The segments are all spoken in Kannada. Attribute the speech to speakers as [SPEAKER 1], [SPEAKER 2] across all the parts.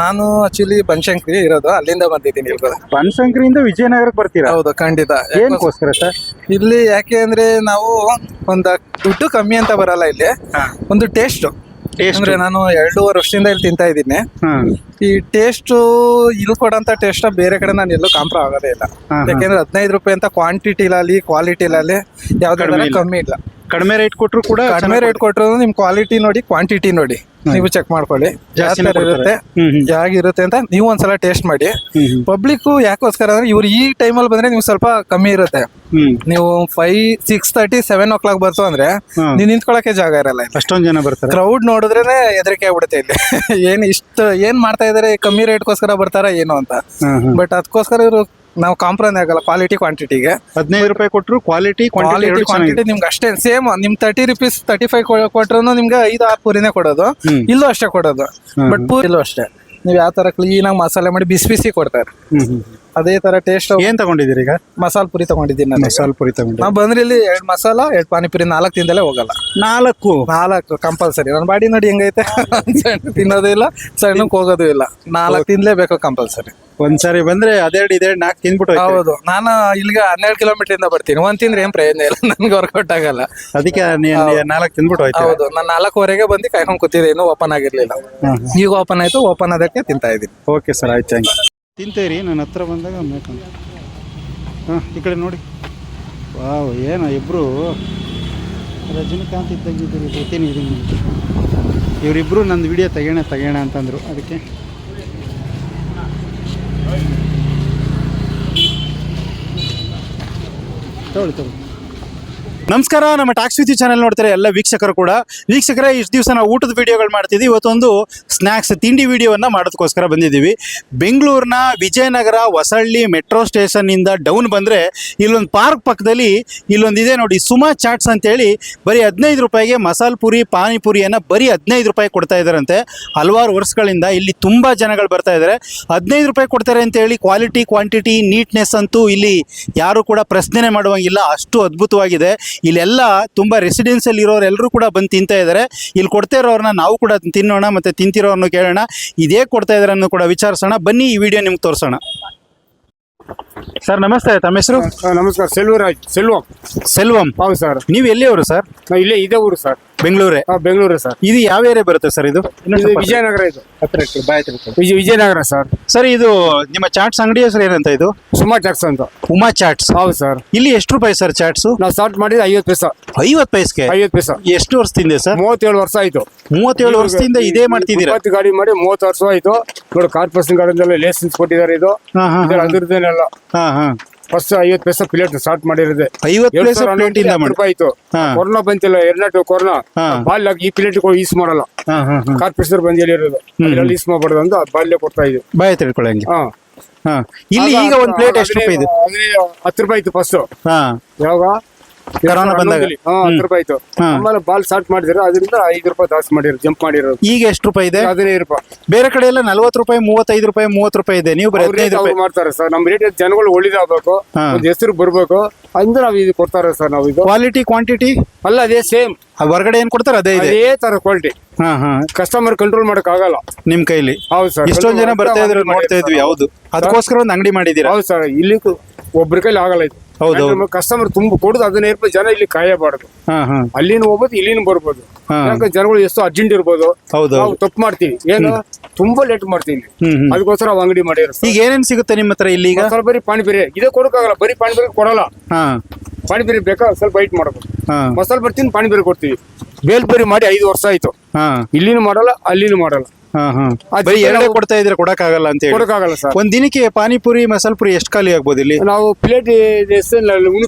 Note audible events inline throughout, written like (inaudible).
[SPEAKER 1] ನಾನು ಆಕ್ಚುಲಿ ಬನಶಂಕರಿ ಇರೋದು ಅಲ್ಲಿಂದ ಬಂದಿದ್ದೀನಿ
[SPEAKER 2] ಬನಶಂಕರಿಯಿಂದ ವಿಜಯನಗರಕ್ಕೆ ಬರ್ತೀರಾ?
[SPEAKER 1] ಹೌದು ಖಂಡಿತ.
[SPEAKER 2] ಏನಕ್ಕೋಸ್ಕರ ಸರ್?
[SPEAKER 1] ಇಲ್ಲಿ ಯಾಕೆ ಅಂದ್ರೆ ನಾವು ಒಂದು ದುಡ್ಡು ಕಮ್ಮಿ ಅಂತ ಬರಲ್ಲ ಇಲ್ಲಿ. ಒಂದು ಟೇಸ್ಟ್
[SPEAKER 2] ಟೇಸ್ಟ್
[SPEAKER 1] ಅಂದ್ರೆ ನಾನು ಎರಡೂವರೆ ವರ್ಷದಿಂದ ಇಲ್ಲಿ ತಿಂತಾ ಇದ್ದೀನಿ. ಈ ಟೇಸ್ಟ್ ಇಲ್ಲಿ ಕೊಡಂತ ಟೇಸ್ಟ್ ಬೇರೆ ಕಡೆ ನಾನು ಎಲ್ಲೂ ಕಾಂಪ್ರ ಆಗೋದೇ ಇಲ್ಲ. ಯಾಕೆಂದ್ರೆ ಹದಿನೈದು ರೂಪಾಯಿ ಅಂತ ಕ್ವಾಂಟಿಟಿಲಲ್ಲಿ ಕ್ವಾಲಿಟಿಲಲ್ಲಿ
[SPEAKER 2] ಯಾವ್ದಾದ್ರು ಇಲ್ಲ.
[SPEAKER 1] ಕಮ್ಮಿ ಇಲ್ಲ.
[SPEAKER 2] ಕಡಿಮೆ ರೇಟ್ ಕೊಟ್ಟರು ಕೂಡ
[SPEAKER 1] ಕಡಿಮೆ ರೇಟ್ ಕೊಟ್ಟರು ನಿಮ್ ಕ್ವಾಲಿಟಿ ನೋಡಿ ಕ್ವಾಂಟಿಟಿ ನೋಡಿ. ನೀವು ಚೆಕ್ ಮಾಡ್ಕೊಳ್ಳಿ. ಜಾಸ್ತಿ ಇರುತ್ತೆ. ಹೇಗಿರುತ್ತೆ ಅಂತ ನೀವು ಒಂದ್ಸಲ ಟೇಸ್ಟ್ ಮಾಡಿ. ಪಬ್ಲಿಕ್ ಯಾಕೋಸ್ಕರ ಅಂದ್ರೆ ಇವ್ರು ಈ ಟೈಮಲ್ಲಿ ಬಂದ್ರೆ ನೀವು ಸ್ವಲ್ಪ ಕಮ್ಮಿ ಇರುತ್ತೆ. ನೀವು five six thirty seven o'clock ಬರ್ತು ಅಂದ್ರೆ. ನೀವು ನಿಂತ್ಕೊಳಕ್ಕೆ ಜಾಗ ಇರಲ್ಲ
[SPEAKER 2] ಅಷ್ಟೊಂದ್ ಜನ ಬರ್ತಾರೆ.
[SPEAKER 1] ಕ್ರೌಡ್ ನೋಡಿದ್ರೇನೆ ಹೆದರಿಕೆ ಆಗ್ಬಿಡುತ್ತೆ ಇಲ್ಲಿ. (laughs) ಏನ್ ಇಷ್ಟ ಏನ್ ಮಾಡ್ತಾ ಇದಾರೆ ಕಮ್ಮಿ ರೇಟ್ಗೋಸ್ಕರ ಬರ್ತಾರ ಏನು ಅಂತ. ಬಟ್ ಅದಕ್ಕೋಸ್ಕರ ಇವರು ನಾವು ಕಾಂಪ್ರಮೈಸ್ ಆಗಲ್ಲ ಕ್ವಾಲಿಟಿ ಕ್ವಾಂಟಿಟಿಗೆ
[SPEAKER 2] ಹದಿನೈದು ರೂಪಾಯಿ ಕೊಟ್ಟರು ಕ್ವಾಲಿಟಿ ಕ್ವಾಂಟಿಟಿ
[SPEAKER 1] ಕ್ವಾಲಿಟಿ ಕ್ವಾಂಟಿಟಿ ನಿಮ್ಗೆ ಅಷ್ಟೇ ಸೇಮ್ ನಿಮ್ ತರ್ಟಿ ರುಪೀಸ್ ತರ್ಟಿ ಫೈವ್ ಕೊಟ್ಟರು ನಿಮ್ಗೆ ಐದು ಆರು ಪೂರಿನೇ ಕೊಡೋದು. ಇಲ್ಲೂ ಅಷ್ಟೇ ಕೊಡೋದು. ಬಟ್ ಪೂರಿ ಇಲ್ಲೂ ಅಷ್ಟೇ. ನೀವು ಯಾವ ತರ ಕ್ಲೀನ್ ಆಗಿ ಮಸಾಲೆ ಮಾಡಿ ಬಿಸಿ ಬಿಸಿ ಕೊಡ್ತಾರೆ. ಅದೇ ತರ ಟೇಸ್ಟ್
[SPEAKER 2] ಏನ್ ತಗೊಂಡಿದ್ದೀರಿ ಈಗ?
[SPEAKER 1] ಮಸಾಲ ಪುರಿ ತಗೊಂಡಿದ್ದೀನಿ ನಾನು
[SPEAKER 2] ಮಸಾಲ ಪುರಿ ತಗೊಂಡು
[SPEAKER 1] ನಾವು ಬಂದ್ರೆ ಇಲ್ಲಿ ಎರಡು ಮಸಾಲ ಎರಡು ಪಾನಿಪುರಿ ನಾಲ್ಕು ತಿಂದಲೇ ಹೋಗಲ್ಲ.
[SPEAKER 2] ನಾಲ್ಕು?
[SPEAKER 1] ನಾಲ್ಕು ಕಂಪಲ್ಸರಿ ನನ್ನ ಬಾಡಿ ನೋಡಿ ಹೆಂಗೈತೆ? ಸಣ್ಣ ತಿನ್ನೋದು ಇಲ್ಲ ಸಣ್ಣಕ್ಕೆ ಹೋಗೋದು ಇಲ್ಲ. ನಾಲ್ಕು ತಿನ್ಲೇಬೇಕು ಕಂಪಲ್ಸರಿ
[SPEAKER 2] ಒಂದ್ಸರಿ ಬಂದ್ರೆ ಅದೆರಡು ಇದೆರಡು ನಾಲ್ಕು ತಿಂದ್ಬಿಟ್ಟು ಹೋಯ್ತು.
[SPEAKER 1] ಹೌದು. ನಾನು ಇಲ್ಲಿಗೆ ಹನ್ನೆರಡು ಕಿಲೋಮೀಟರ್ ಇಂದ ಬರ್ತೀನಿ. ಒಂದ್ ತಿಂದ್ರೆ ಏನ್ ಪ್ರಯೋಜನ ಇಲ್ಲ. ನನ್ಗೆ ವರ್ಕೌಟ್ ಆಗಲ್ಲ.
[SPEAKER 2] ಅದಕ್ಕೆ ನಾಲ್ಕು ತಿಂದ್ಬಿಟ್ಟು ಹೋಯ್ತು
[SPEAKER 1] ಹೌದು. ನಾನು ನಾಲ್ಕುವರೆಗೆ ಬಂದು ಕಾಯ್ಕೊಂಡು ಕೂತಿದ್ದೆ. ಇನ್ನೂ ಓಪನ್ ಆಗಿರ್ಲಿಲ್ಲ. ಈಗ ಓಪನ್ ಆಯ್ತು. ಓಪನ್ ಅದಕ್ಕೆ ತಿಂತಾ ಇದ್ದೀನಿ.
[SPEAKER 2] ಓಕೆ ಸರ್ ಆಯ್ತು ಥ್ಯಾಂಕ್ ಯು ತಿಂತೀರಿ ನನ್ನ ಹತ್ರ ಬಂದಾಗ ಮೇಕಂತ ಹಾಂ ಈ ಕಡೆ ನೋಡಿ. ವಾವ್ ಏನು ಇಬ್ಬರು ರಜನಿಕಾಂತ್ ಇದ್ದಂಗೆ ಬರ್ತೀನಿ ಇದೀನಿ. ಇವರಿಬ್ಬರು ನಂದು ವಿಡಿಯೋ ತೆಗೋಣ ತೆಗೋಣ ಅಂತಂದರು. ಅದಕ್ಕೆ 通る通る ನಮಸ್ಕಾರ, ನಮ್ಮ ಟ್ಯಾಕ್ಸ್ ವಿತಿ ಚಾನೆಲ್ ನೋಡ್ತಾರೆ ಎಲ್ಲ ವೀಕ್ಷಕರು ಕೂಡ. ವೀಕ್ಷಕರೇ, ಇಷ್ಟು ದಿವಸ ನಾವು ಊಟದ ವಿಡಿಯೋಗಳು ಮಾಡ್ತಿದ್ವಿ ಇವತ್ತೊಂದು ಸ್ನ್ಯಾಕ್ಸ್ ತಿಂಡಿ ವಿಡಿಯೋವನ್ನ ಮಾಡೋದಕ್ಕೋಸ್ಕರ ಬಂದಿದ್ದೀವಿ. ಬೆಂಗಳೂರಿನ ವಿಜಯನಗರ ಹೊಸಳ್ಳಿ ಮೆಟ್ರೋ ಸ್ಟೇಷನ್ನಿಂದ ಡೌನ್ ಬಂದರೆ ಇಲ್ಲೊಂದು ಪಾರ್ಕ್ ಪಕ್ಕದಲ್ಲಿ ಇಲ್ಲೊಂದು ಇದೆ ನೋಡಿ, ಸುಮಾ ಚಾಟ್ಸ್ ಅಂತೇಳಿ ಬರೀ ಹದಿನೈದು ರೂಪಾಯಿಗೆ ಮಸಾಲ ಪುರಿ, ಪಾನಿಪುರಿಯನ್ನು ಬರೀ ಹದಿನೈದು ರೂಪಾಯಿ ಕೊಡ್ತಾ ಇದ್ದಾರಂತೆ. ಹಲವಾರು ವರ್ಷಗಳಿಂದ ಇಲ್ಲಿ ತುಂಬ ಜನಗಳು ಬರ್ತಾ ಇದ್ದಾರೆ. ಹದಿನೈದು ರೂಪಾಯಿ ಕೊಡ್ತಾರೆ ಅಂತೇಳಿ ಕ್ವಾಲಿಟಿ ಕ್ವಾಂಟಿಟಿ ನೀಟ್ನೆಸ್ ಅಂತೂ ಇಲ್ಲಿ ಯಾರು ಕೂಡ ಪ್ರಶ್ನೆ ಮಾಡುವಂಗಿಲ್ಲ. ಅಷ್ಟು ಅದ್ಭುತವಾಗಿದೆ. ಇಲ್ಲೆಲ್ಲ ತುಂಬ ರೆಸಿಡೆನ್ಸಿಯಲ್ಲಿ ಇರೋರು ಎಲ್ಲರೂ ಕೂಡ ಬಂದು ತಿಂತಾ ಇದ್ದಾರೆ ಇಲ್ಲಿ ಕೊಡ್ತಾ ಇರೋರನ್ನ ನಾವು ಕೂಡ ತಿನ್ನೋಣ ಮತ್ತು ತಿಂತಿರೋರನ್ನ ಕೇಳೋಣ. ಇದೇ ಕೊಡ್ತಾ ಇದ್ದಾರೆ ಅನ್ನೋ ಕೂಡ ವಿಚಾರಿಸೋಣ. ಬನ್ನಿ ಈ ವಿಡಿಯೋ ನಿಮ್ಗೆ ತೋರಿಸೋಣ. ಸರ್ ನಮಸ್ತೆ ತಮ್ಮ ಹೆಸರು?
[SPEAKER 3] ನಮಸ್ಕಾರ. ಸೆಲ್ವರಾಜ್ ಸೆಲ್ವಂ.
[SPEAKER 2] ಸೆಲ್ವಂ.
[SPEAKER 3] ಹೌದು ಸರ್.
[SPEAKER 2] ನೀವು ಎಲ್ಲಿಯವರು ಸರ್?
[SPEAKER 3] ನಾವು ಇಲ್ಲೇ ಇದೇ ಊರು ಸರ್.
[SPEAKER 2] ಬೆಂಗಳೂರೇ?
[SPEAKER 3] ಬೆಂಗಳೂರು ಸರ್.
[SPEAKER 2] ಇದು ಯಾವ ಏರಿಯಾ ಬರುತ್ತೆ ಸರ್ ಇದು?
[SPEAKER 3] ಇದು ವಿಜಯನಗರ ಇದು. ವಿಜಯ ವಿಜಯನಗರ ಸರ್.
[SPEAKER 2] ಸರ್ ಇದು ನಿಮ್ಮ ಚಾಟ್ಸ್ ಅಂಗಡಿ ಸರ್ ಏನಂತ ಇದು?
[SPEAKER 3] ಸುಮಾ ಚಾಟ್ಸ್ ಅಂತ.
[SPEAKER 2] ಉಮಾ ಚಾಟ್ಸ್.
[SPEAKER 3] ಹೌದು ಸರ್.
[SPEAKER 2] ಇಲ್ಲಿ ಎಷ್ಟು ರೂಪಾಯಿ ಸರ್ ಚಾಟ್ಸ್?
[SPEAKER 3] ನಾವು ಸ್ಟಾರ್ಟ್ ಮಾಡಿದ್ರೆ ಐವತ್ತು ಪೈಸಾ.
[SPEAKER 2] ಐವತ್ತು ಪೈಸ್ಗೆ?
[SPEAKER 3] ಐವತ್ತು ಪೈಸಾ.
[SPEAKER 2] ಎಷ್ಟು ವರ್ಷದಿಂದ ಸರ್?
[SPEAKER 3] ಮೂವತ್ತೇಳು ವರ್ಷ ಆಯ್ತು.
[SPEAKER 2] ಮೂವತ್ತೇಳು ವರ್ಷದಿಂದ ಇದೇ ಮಾಡ್ತಿದ್ದೀರಾ?
[SPEAKER 3] ಇಪ್ಪತ್ತು ಗಾಡಿ ಮಾಡಿ ಮೂವತ್ತು ವರ್ಷ ಆಯ್ತು. ನೋಡಿ ಕಾರ್ಪೊರೇಷನ್ ಗಾಡಿಯಿಂದ ಲೈಸೆನ್ಸ್ ಕೊಟ್ಟಿದ್ದಾರೆ ಇದು. ಅದ್ರದ್ದೇನೆಲ್ಲ.
[SPEAKER 2] ಹಾ ಹಾ.
[SPEAKER 3] ಫಸ್ಟ್ ಐವತ್ತು ಪೈಸಾ ಪ್ಲೇಟ್ ಸ್ಟಾರ್ಟ್ ಮಾಡಿರೋದೆ.
[SPEAKER 2] ಐವತ್ತು ಪೈಸೆ ಪ್ಲೇಟ್
[SPEAKER 3] ರೂಪಾಯಿ ಆಯ್ತು. ಕೊರೋನಾ ಬಂತಿಲ್ಲ ಎರಡು ಕೊರೋನಾ.
[SPEAKER 2] ಬಾಲ್
[SPEAKER 3] ಬಾಲ್ಯ ಈ ಪ್ಲೇಟ್ ಯೂಸ್ ಮಾಡಲ್ಲ. ಕಾರ್ಪೊರೇಷನ್ ಬಂದು ಹೇಳಿರೋದು ಯೂಸ್ ಮಾಡಬಾರ್ದು ಅಂತ ಬಾಲ್ಯ ಕೊಡ್ತಾ ಇದ್ವಿ.
[SPEAKER 2] ಬಾಯ್ ತಿಳ್ಕೊಳ್ಳಿ ಹಂಗೆ.
[SPEAKER 3] ಹಾ.
[SPEAKER 2] ಹಾ. ಇಲ್ಲಿ ಈಗ ಒಂದು ಪ್ಲೇಟ್ ಎಷ್ಟು ರೂಪಾಯಿ ಇದೆ?
[SPEAKER 3] ಹತ್ತು ರೂಪಾಯಿ ಇತ್ತು ಫಸ್ಟ್ ಯಾವಾಗ?
[SPEAKER 2] ಕರೋನಾ ಬಂದಾಗ?
[SPEAKER 3] ಹಾ ಹತ್ತು ರೂಪಾಯಿ
[SPEAKER 2] ಹಾ.
[SPEAKER 3] ಆಮೇಲೆ ಬಾಲ್ ಸ್ಟಾರ್ಟ್ ಮಾಡಿದ್ರು ಅದರಿಂದ ಐದು ರೂಪಾಯಿ ದಾಸ್ ಮಾಡಿದ್ರು ಜಂಪ್ ಮಾಡಿರೋ
[SPEAKER 2] ಈಗ ಎಷ್ಟು ರೂಪಾಯಿ ಇದೆ?
[SPEAKER 3] ಹದಿನೈದು ರೂಪಾಯಿ.
[SPEAKER 2] ಬೇರೆ ಕಡೆ ಎಲ್ಲ ನಲ್ವತ್ತು ರೂಪಾಯಿ ಮೂವತ್ತೈದು ರೂಪಾಯಿ ಮೂವತ್ತು ರೂಪಾಯಿ ಇದೆ. ನೀವು ಬರೀ
[SPEAKER 3] ಅವ್ರ
[SPEAKER 2] ಹದಿನೈದು
[SPEAKER 3] ರೇಟ್ ಅವ್ರು
[SPEAKER 2] ರೂಪಾಯಿ
[SPEAKER 3] ಮಾಡ್ತಾರೆ ಸರ್. ನಮ್ಮ ರೇಟ್ ಜನಗಳು ಒಳ್ಳೇದಾಗಬೇಕು.
[SPEAKER 2] ಹಾ.
[SPEAKER 3] ಒಂದು ಹೆಸರು ಬರ್ಬೇಕು. ಅಂದ್ರೆ ನಾವು ಇದು ಕೊಡ್ತಾರೆ ಸರ್ ನಾವು ಇದು.
[SPEAKER 2] ಕ್ವಾಲಿಟಿ ಕ್ವಾಂಟಿಟಿ
[SPEAKER 3] ಅಲ್ಲ ಅದೇ ಸೇಮ್
[SPEAKER 2] ಹೊರಗಡೆ ಏನ್ ಕೊಡ್ತಾರೆ? ಅದೇ ಇದೆ.
[SPEAKER 3] ಅದೇ ತರ ಕ್ವಾಲಿಟಿ
[SPEAKER 2] ಹಾ ಹಾ.
[SPEAKER 3] ಕಸ್ಟಮರ್ ಕಂಟ್ರೋಲ್ ಮಾಡಕ್ ಆಗಲ್ಲ
[SPEAKER 2] ನಿಮ್ ಕೈಲಿ.
[SPEAKER 3] ಹೌದು ಸರ್.
[SPEAKER 2] ಇಷ್ಟೊಂದ್ ಜನ ಬರ್ತಾ ಇದ್ರೆ ನೋಡ್ತಾ ಇದ್ವಿ ಹೌದು. ಅದಕ್ಕೋಸ್ಕರ ಒಂದು ಅಂಗಡಿ ಮಾಡಿದೀರಾ
[SPEAKER 3] ಹೌದು ಸರ್. ಇಲ್ಲಿ ಒಬ್ರ ಕೈಲಿ ಆಗಲ್ಲ ಇದು.
[SPEAKER 2] ಹೌದು.
[SPEAKER 3] ಕಸ್ಟಮರ್ ತುಂಬ ಕೊಡುದು ಅದನ್ನ ರೂಪಾಯಿ ಜನ ಇಲ್ಲಿ ಕಾಯಬಾರ್ದು.
[SPEAKER 2] ಹಾ ಹಾ.
[SPEAKER 3] ಅಲ್ಲಿನ ಹೋಗ್ಬೋದು ಇಲ್ಲಿನ ಬರ್ಬೋದು.
[SPEAKER 2] ಹಾ.
[SPEAKER 3] ಯಾಕಂದ್ರೆ ಜನಗಳು ಎಷ್ಟು ಅರ್ಜೆಂಟ್ ಇರ್ಬೋದು.
[SPEAKER 2] ಹೌದು
[SPEAKER 3] ನಾವು ತಪ್ಪು ಮಾಡ್ತೀವಿ. ಏನು ತುಂಬಾ ಲೇಟ್ ಮಾಡ್ತೀನಿ
[SPEAKER 2] ಹ್ಮ್ ಹ್ಮ್.
[SPEAKER 3] ಅದಕ್ಕೋಸ್ಕರ ಅವ್ ಅಂಗಡಿ ಮಾಡಿರೋ
[SPEAKER 2] ಈಗ ಏನೇನ್ ಸಿಗುತ್ತೆ ನಿಮ್ಮ ಹತ್ರ ಇಲ್ಲಿ ಈಗ?
[SPEAKER 3] ಸ್ವಲ್ಪ ಬರೀ ಪಾನಿಪುರಿ. ಇದೇ ಕೊಡಕ್ಕಾಗಲ್ಲ ಬರೀ ಪಾನಿಪುರಿ ಕೊಡಲ್ಲ.
[SPEAKER 2] ಹಾ.
[SPEAKER 3] ಪಾನಿಪುರಿ ಬೇಕಾ ಸ್ವಲ್ಪ ವೈಟ್ ಮಾಡಬೇಕು
[SPEAKER 2] ಹಾ.
[SPEAKER 3] ಮಸಾಲೆ ಬರ್ತೀನಿ ಪಾನಿಪುರಿ ಕೊಡ್ತೀವಿ. ಬೇಲ್ಪುರಿ ಮಾಡಿ ಐದು ವರ್ಷ ಆಯ್ತು.
[SPEAKER 2] ಹಾ.
[SPEAKER 3] ಇಲ್ಲಿನೂ ಮಾಡಲ್ಲ ಅಲ್ಲಿನೂ ಮಾಡಲ್ಲ.
[SPEAKER 2] ಹಾ ಹಾ. ಬರೀ
[SPEAKER 3] ಜೊತೆ
[SPEAKER 2] ಎರಡೇ
[SPEAKER 3] ನಾವು-
[SPEAKER 2] ಕೊಡ್ತಾ ಇದ್ರೆ ಕೊಡಕ್ಕಾಗಲ್ಲ ಅಂತ ಹೇಳಿ.
[SPEAKER 3] ಕೊಡಕ್ಕಾಗಲ್ಲ ಸರ್.
[SPEAKER 2] ಒಂದ್ ದಿನಕ್ಕೆ ಪಾನಿಪುರಿ ಮಸಾಲ ಪುರಿ ಎಷ್ಟು ಖಾಲಿ ಆಗ್ಬೋದು ಇಲ್ಲಿ?
[SPEAKER 3] ನಾವು ಪ್ಲೇಟ್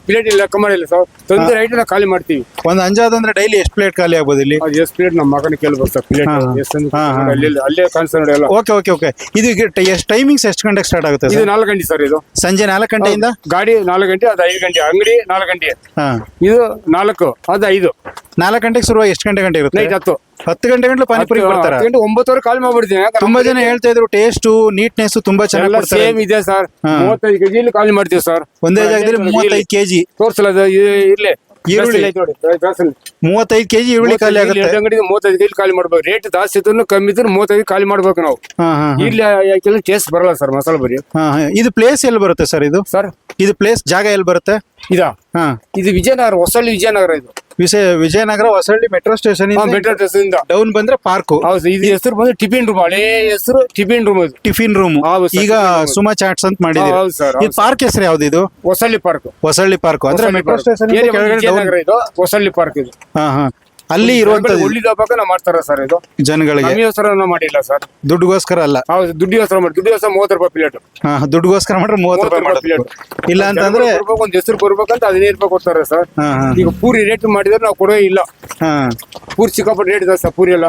[SPEAKER 3] ಪ್ಲೇಟ್ ಲೆಕ್ಕ ಮಾಡಿಲ್ಲ ಸರ್. ತಂದೆ ರೈಟ್ ನಾವು ಖಾಲಿ ಮಾಡ್ತೀವಿ.
[SPEAKER 2] ಒಂದ್ ಅಂಜಾದ್ ಅಂದ್ರೆ ಡೈಲಿ ಎಷ್ಟು ಪ್ಲೇಟ್ ಖಾಲಿ ಆಗ್ಬೋದು ಇಲ್ಲಿ?
[SPEAKER 3] ಅದು ಎಷ್ಟು ಪ್ಲೇಟ್ ನಮ್ಮ ಮಗನ ಕೇಳ್ಬೋದು ಸರ್ ಪ್ಲೇಟ್
[SPEAKER 2] ಹಾ, ಹಾ.
[SPEAKER 3] ಎಷ್ಟು
[SPEAKER 2] ಹಾ, ಹಾ.
[SPEAKER 3] ಅಲ್ಲಿ ಅಲ್ಲೇ ಕಾಣಿಸ್ತಾ ನೋಡಿ ಎಲ್ಲ.
[SPEAKER 2] ಓಕೆ ಓಕೆ ಓಕೆ ಇದು ಎಷ್ಟು ಟೈಮಿಂಗ್ಸ್ ಎಷ್ಟು ಗಂಟೆಗೆ ಸ್ಟಾರ್ಟ್ ಆಗುತ್ತೆ
[SPEAKER 3] ಇದು
[SPEAKER 2] ಸರ್?
[SPEAKER 3] ನಾಲ್ಕು ಗಂಟೆ ಸರ್ ಇದು.
[SPEAKER 2] ಸಂಜೆ ನಾಲ್ಕು ಗಂಟೆಯಿಂದ?
[SPEAKER 3] ಗಾಡಿ ನಾಲ್ಕು ಗಂಟೆ ಅದು ಐದು ಗಂಟೆ ಅಂಗಡಿ ನಾಲ್ಕು ಗಂಟೆ.
[SPEAKER 2] ಹಾ.
[SPEAKER 3] ಇದು ನಾಲ್ಕು ಅದು ಐದು.
[SPEAKER 2] ನಾಲ್ಕು ಗಂಟೆಗೆ ಶುರುವಾಗಿ ಎಷ್ಟು ಗಂಟೆ ಗಂಟೆ ಇರುತ್ತೆ?
[SPEAKER 3] ನೈಟ್ ಹತ್ತು.
[SPEAKER 2] ಹತ್ತು ಗಂಟೆ ಗಂಟೆ ಪಾನಿಪುರಿ
[SPEAKER 3] ಹತ್ತು ಗಂಟೆ ಒಂಬತ್ತುವರೆ ಕಾಲ್ ಮಾಡ್ಬಿಡ್ತೀನಿ
[SPEAKER 2] ತುಂಬಾ ಜನ ಹೇಳ್ತಾ ಇದ್ರು ಟೇಸ್ಟ್ ನೀಟ್ನೆಸ್ ತುಂಬಾ ಚೆನ್ನಾಗಿ ಕೊಡ್ತಾರೆ
[SPEAKER 3] ಸೇಮ್ ಇದೆ ಸರ್. ಮೂವತ್ತೈದು ಕೆಜಿ ಇಲ್ಲಿ ಖಾಲಿ ಮಾಡ್ತೀವಿ ಸರ್
[SPEAKER 2] ಒಂದೇ ಜಾಗದಲ್ಲಿ ಮೂವತ್ತೈದು ಕೆಜಿ
[SPEAKER 3] ತೋರ್ಸಲ್ಲ ಇರ್ಲಿ.
[SPEAKER 2] ಈರುಳ್ಳಿ. ಮೂವತ್ತೈದು ಕೆಜಿ ಈರುಳ್ಳಿ ಖಾಲಿ ಆಗುತ್ತೆ.
[SPEAKER 3] ಅಂಗಡಿ ಮೂವತ್ತೈದು ಕೆಜಿ ಖಾಲಿ ಮಾಡ್ಬೇಕು ರೇಟ್ ಜಾಸ್ತಿ ಇದ್ರು ಕಮ್ಮಿ ಇದ್ರು ಮೂವತ್ತೈದು ಖಾಲಿ ಮಾಡ್ಬೇಕು ನಾವು. ಇಲ್ಲಿ ಟೇಸ್ಟ್ ಬರಲ್ಲ ಸರ್ ಮಸಾಲೆ ಬರಿ.
[SPEAKER 2] ಇದು ಪ್ಲೇಸ್ ಎಲ್ಲಿ ಬರುತ್ತೆ ಸರ್ ಇದು?
[SPEAKER 3] ಸರ್
[SPEAKER 2] ಇದು ಪ್ಲೇಸ್ ಜಾಗ ಎಲ್ಲಿ ಬರುತ್ತೆ?
[SPEAKER 3] ಇದಾ?
[SPEAKER 2] ಹಾ.
[SPEAKER 3] ಇದು ವಿಜಯನಗರ ಹೊಸಳ್ಳಿ ವಿಜಯನಗರ ಇದು.
[SPEAKER 2] Vijaya Vijayanagara Hosahalli metro station
[SPEAKER 3] metro station
[SPEAKER 2] down ಬಂದ್ರೆ ಪಾರ್ಕ್
[SPEAKER 3] ಹೌದು ಇದು ಹೆಸರು ಬಂದ್ರೆ ಟಿಫಿನ್ ರೂಮ್ ಹಳೆ ಹೆಸರು ಟಿಫಿನ್ ರೂಮ್ ಇದು.
[SPEAKER 2] Tiffin room.
[SPEAKER 3] ಹೌದು sir,
[SPEAKER 2] ಈಗ
[SPEAKER 3] tiffin room.
[SPEAKER 2] ಸುಮಾ ಚಾಟ್ಸ್ ಅಂತ ಮಾಡಿದೀವಿ
[SPEAKER 3] ಹೌದು sir,
[SPEAKER 2] ಈ ಪಾರ್ಕ್ ಹೆಸರು ಯಾವ್ದು ಇದು?
[SPEAKER 3] ಹೊಸಳ್ಳಿ ಪಾರ್ಕ್
[SPEAKER 2] ಹೊಸಳ್ಳಿ ಪಾರ್ಕ್ ಅಂದ್ರೆ ಮೆಟ್ರೋ ಸ್ಟೇಷನ್
[SPEAKER 3] ಇದು ಹೊಸಳ್ಳಿ ಪಾರ್ಕ್ ಇದು.
[SPEAKER 2] ಹಾ ಹಾ. ಅಲ್ಲಿ ಇರುವಂತದ್ದು
[SPEAKER 3] ಒಳ್ಳಿದಪ್ಪಾಗ ನಾವು ಮಾಡ್ತಾರ ಸರ್ ಇದು?
[SPEAKER 2] ಜನಗಳಿಗೆ.
[SPEAKER 3] ನಮಗೋಸ್ಕರ ನಾವು ಮಾಡಿಲ್ಲ ಸರ್
[SPEAKER 2] ದುಡ್ಡುಗೋಸ್ಕರ ಅಲ್ಲ.
[SPEAKER 3] ಹೌದು ದುಡ್ಡಿಗೋಸ್ಕರ ಮಾಡಿ ದುಡ್ಡಿಗೋಸ್ಕರ ಮೂವತ್ತು ರೂಪಾಯಿ ಪ್ಲೇಟ್
[SPEAKER 2] ಹಾ ದುಡ್ಡುಗೋಸ್ಕರ ಮಾಡ್ರೆ ಮೂವತ್ತು ರೂಪಾಯಿ ಪ್ಲೇಟ್ ಇಲ್ಲ ಅಂತಂದ್ರೆ
[SPEAKER 3] ಬರ್ಬೇಕು ಒಂದ್ ಹೆಸರು ಬರ್ಬೇಕಂತ ಹದಿನೈದು ರೂಪಾಯಿ ಕೊಡ್ತಾರೆ ಸರ್
[SPEAKER 2] ಹಾ ಹಾ.
[SPEAKER 3] ಈಗ ಪೂರಿ ರೇಟ್ ಮಾಡಿದ್ರೆ ನಾವು ಕೊಡೋ ಇಲ್ಲ.
[SPEAKER 2] ಹಾ.
[SPEAKER 3] ಪೂರಿ ಸಿಕ್ಕಾಪಟ್ಟೆ ರೇಟ್ ಇದೆ ಸರ್ ಪೂರಿ ಎಲ್ಲ?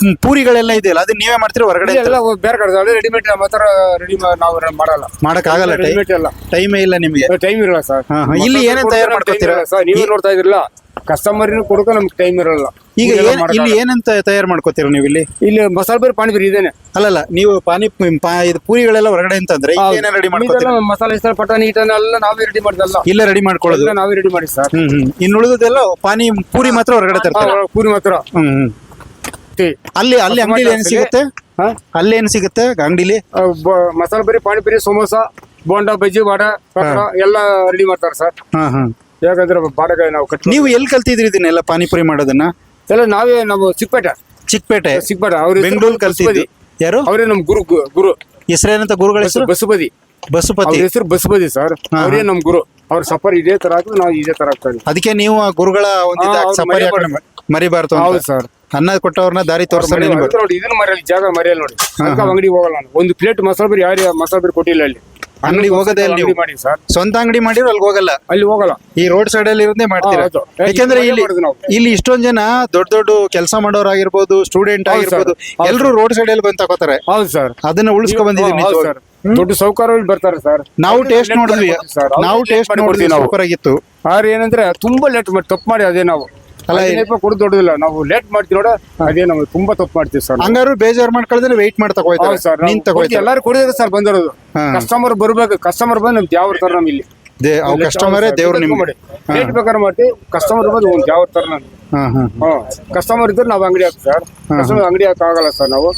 [SPEAKER 2] ಹ್ಮ್, ಪೂರಿಗಳೆಲ್ಲ ಇದೆಯಲ್ಲ ಅದನ್ನ ನೀವೇ ಮಾಡ್ತೀರಾ ಹೊರಗಡೆ
[SPEAKER 3] ಎಲ್ಲ ಬೇರೆ ಕಡೆ ರೆಡಿಮೇಡ್ ನಮ್ಮ ಹತ್ರ ರೆಡಿ ನಾವು ಮಾಡಲ್ಲ.
[SPEAKER 2] ಮಾಡಕ್ ಆಗಲ್ಲ ಟೈಮ್?
[SPEAKER 3] ರೆಡಿಮೇಡ್ ಎಲ್ಲ.
[SPEAKER 2] ಟೈಮೇ ಇಲ್ಲ ನಿಮ್ಗೆ.
[SPEAKER 3] ಟೈಮ್ ಇರಲ್ಲ ಸರ್
[SPEAKER 2] ಹಾ, ಹಾ. ಇಲ್ಲಿ ಏನೇನ್ ತಯಾರು ಮಾಡ್ಕೊತೀರಾ?
[SPEAKER 3] ಸರ್ ನೀವೇ ನೋಡ್ತಾ ಇದ್ರಲ್ಲ ಕಸ್ಟಮರ್ ಕೊಡಕ ನಮ್ಗೆ ಟೈಮ್ ಇರಲ್ಲ.
[SPEAKER 2] ಈಗ
[SPEAKER 3] ಇದೆಲ್ಲ
[SPEAKER 2] ಏನ್-
[SPEAKER 3] ಮಾಡಕ್ಕಾಗಲ್ಲ.
[SPEAKER 2] ಇಲ್ಲಿ ಏನಂತ ತಯಾರು ಮಾಡ್ಕೋತೀರಾ ನೀವು ಇಲ್ಲಿ?
[SPEAKER 3] ಇಲ್ಲಿ ಮಸಾಲೆ ಬೇರೆ ಪಾನಿಪುರಿ ಇದೇನೆ.
[SPEAKER 2] ಅಲ್ಲಲ್ಲ ನೀವು ಪಾನಿ ಪಾ- ಇದು ಪೂರಿಗಳೆಲ್ಲ ಹೊರಗಡೆ ಅಂತಂದ್ರೆ ಅಂದ್ರೆ ರೆಡಿ ಮಾಡ್ಕೊತೀರಾ
[SPEAKER 3] ಇದೆಲ್ಲ ಮಸಾಲೆ ಇಷ್ಟ ಪಟಾಣಿ ಇಟನ್ ಎಲ್ಲ ನಾವೇ ರೆಡಿ ಮಾಡಿದಲ್ಲ
[SPEAKER 2] ಇಲ್ಲ ರೆಡಿ ಮಾಡ್ಕೊಳ್ಳೋದು?
[SPEAKER 3] ಎಲ್ಲ ನಾವೇ ರೆಡಿ ಮಾಡಿ ಸರ್.
[SPEAKER 2] ಹ್ಮ್ ಹ್ಮ್. ಇನ್ನು ಉಳಿದದೆಲ್ಲ ಪಾನಿ ಪೂರಿ ಮಾತ್ರ ಹೊರಗಡೆ ತರ್ತಾರೆ?
[SPEAKER 3] ಪೂರಿ ಮಾತ್ರ.
[SPEAKER 2] Hmm hmm.
[SPEAKER 3] ಟೀ.
[SPEAKER 2] ಅಲ್ಲಿ ಅಲ್ಲಿ ಅಂಗಡಿಲಿ ಏನ್ ಸಿಗುತ್ತೆ?
[SPEAKER 3] ಹಾ?
[SPEAKER 2] ಅಲ್ಲಿ ಏನ್ ಸಿಗುತ್ತೆ ಅಂಗಡಿಲಿ?
[SPEAKER 3] ಆ, ಬ- ಮಸಾಲೆ ಬರಿ ಪಾನಿಪುರಿ ಸಮೋಸ ಬೋಂಡಾ ಬಜ್ಜಿ ವಡಾ ಪಕೋಡ ಎಲ್ಲ ರೆಡಿ ಮಾಡ್ತಾರೆ ಸರ್.
[SPEAKER 2] ಹಾ ಹಾ.
[SPEAKER 3] ಯಾಕಂದ್ರೆ ಬಾಡಗ ನಾವು ಕಟ್ಟಿ
[SPEAKER 2] ನೀವು ಎಲ್ಲಿ ಕಲ್ತಿದ್ರಿ ಇದನ್ನೆಲ್ಲ ಪಾನಿಪುರಿ ಮಾಡೋದನ್ನ?
[SPEAKER 3] ಎಲ್ಲ ನಾವೇ ನಮ್ಮ ಚಿಕ್ಕಪೇಟೆ
[SPEAKER 2] ಚಿಕ್ಕಪೇಟೆ
[SPEAKER 3] ಚಿಕ್ಕಪೇಟೆ ಅವ್ರು
[SPEAKER 2] ಬೆಂಗಳೂರು ಕಲ್ತಿದ್ವಿ ಯಾರು?
[SPEAKER 3] ಅವರೇ ನಮ್ ಗುರು ಗುರು.
[SPEAKER 2] ಹೆಸರೇನಂತ ಗುರುಗಳ ಹೆಸರು?
[SPEAKER 3] ಬಸುಪತಿ.
[SPEAKER 2] ಬಸುಪತಿ.
[SPEAKER 3] ಅವ್ರ ಹೆಸರು ಬಸುಪತಿ ಸರ್. ಅವರೇ ನಮ್ ಗುರು. ಅವ್ರ ಸಫರ್ ಇದೇ ತರ ಆಗ್ತದೆ ನಾವು ಇದೇ ತರ ಆಗ್ತದೆ
[SPEAKER 2] ಅದಕ್ಕೆ ನೀವು ಆ ಗುರುಗಳ ಒಂದು ಸಫಾರಿ
[SPEAKER 3] ಮರಿಬಾರ್ದು.
[SPEAKER 2] ಅಂತ.
[SPEAKER 3] ಹೌದು ಸರ್.
[SPEAKER 2] ಅನ್ನ ಕೊಟ್ಟವ್ರನ್ನ ದಾರಿ
[SPEAKER 3] ಅದಕ್ಕೆ ನೋಡಿ ಇದನ್ನ ಮರೆಯಲ್ಲ ಜಾಗ ಮರೆಯಲ್ಲ ನೋಡಿ. ಅಂಗಡಿ ಹೋಗಲ್ಲ ನಾನು. ಒಂದು ಪ್ಲೇಟ್ ಮಸಾಲೆ ಬರಿ ಯಾರು ಮಸಾಲೆ ಬರಿ ಕೊಟ್ಟಿಲ್ಲ ಅಲ್ಲಿ.
[SPEAKER 2] ಅಂಗಡಿ ಹೋಗದೆ ಅಲ್ಲಿ ನೀವು
[SPEAKER 3] ಮಾಡಿ ಸರ್.
[SPEAKER 2] ಸ್ವಂತ ಅಂಗಡಿ ಮಾಡಿರೋ ಅಲ್ಲಿ ಹೋಗಲ್ಲ.
[SPEAKER 3] ಅಲ್ಲಿ ಹೋಗಲ್ಲ.
[SPEAKER 2] ಈ ರೋಡ್ ಸೈಡ್ ಅಲ್ಲಿ ಇರೋದೇ ಮಾಡ್ತೀರಾ?
[SPEAKER 3] ಹೌದು.
[SPEAKER 2] ಯಾಕೆಂದ್ರೆ
[SPEAKER 3] ಇಲ್ಲಿ
[SPEAKER 2] ಇಲ್ಲಿ
[SPEAKER 3] ಮಾಡೋದು ನಾವು.
[SPEAKER 2] ಇಲ್ಲಿ ಇಷ್ಟೊಂದ್ ಜನ ದೊಡ್ಡ ದೊಡ್ಡ ಕೆಲಸ ಮಾಡೋರಾಗಿರ್ಬೋದು ಸ್ಟೂಡೆಂಟ್. ಆಗಿರ್ಬೋದು
[SPEAKER 3] ಹೌದು
[SPEAKER 2] ಎಲ್ರು ರೋಡ್ ಸೈಡ್ ಅಲ್ಲಿ ಬಂದು ತಗೋತಾರೆ
[SPEAKER 3] ಹೌದು ಸರ್.
[SPEAKER 2] ಅದನ್ನ ಉಳಿಸ್ಕೊ ಬಂದಿದ್ದೀನಿ
[SPEAKER 3] ಹೌದು ಸರ್. ದೊಡ್ಡ ಸೌಕರ್ಯ ಬರ್ತಾರೆ ಸರ್.
[SPEAKER 2] ನಾವು ಟೇಸ್ಟ್ ನೋಡಿದ್ವಿ.
[SPEAKER 3] ಸರ್.
[SPEAKER 2] ನಾವು ಟೇಸ್ಟ್ ನೋಡಿದ್ವಿ ಸೂಪರ್ ಆಗಿತ್ತು.
[SPEAKER 3] ಆದ್ರೆ ಏನಂದ್ರೆ ತುಂಬಾ ಲೇಟ್ ಮಾಡಿ ತಪ್ಪು ಮಾಡಿ ಅದೇ ನಾವು. ಕೊಡೋದು ದೊಡ್ಡದಿಲ್ಲ. ನಾವು ಲೇಟ್ ಮಾಡ್ತೀವಿ ನೋಡ. ಅದೇ ನಾವು ತುಂಬಾ ತಪ್ಪು ಮಾಡ್ತೀವಿ ಸರ್.
[SPEAKER 2] ಹಂಗಾರು ಬೇಜಾರ್ ಮಾಡ್ಕೊಳ್ದ್ರೆ ವೆಯ್ಟ್ ಮಾಡ್ತಾ ಹೋಯ್ತಾರೆ
[SPEAKER 3] ಸರ್
[SPEAKER 2] ನಿಂತ ಹೋಯ್ತಾರೆ
[SPEAKER 3] ಎಲ್ಲಾರು ಕೊಡಿದ್ರೆ ಸರ್ ಬಂದಿರೋದು. ಕಸ್ಟಮರ್ ಬರ್ಬೇಕು. ಕಸ್ಟಮರ್ ಬಂದು ನಮ್ಗೆ ಯಾವ ತರ ನಮ್ ಇಲ್ಲಿ.
[SPEAKER 2] ಕಸ್ಟಮರೇ ದೇವ್ರು ನಿಮ್ಗೆ.
[SPEAKER 3] ರೇಟ್ ಬೇಕಾದ್ರೆ ಮಾಡ್ತೀವಿ ಕಸ್ಟಮರ್ ಬಂದು ಒಂದು ಯಾವ ತರ ನಮ್ಗೆ. ಕಸ್ಟಮರ್ ಇದ್ರೆ ನಾವು ಅಂಗಡಿ ಹಾಕ್ತೀವಿ ಸರ್ ಕಸ್ಟಮರ್ ಅಂಗಡಿ ಆಗಲ್ಲ ಸರ್ ನಾವು.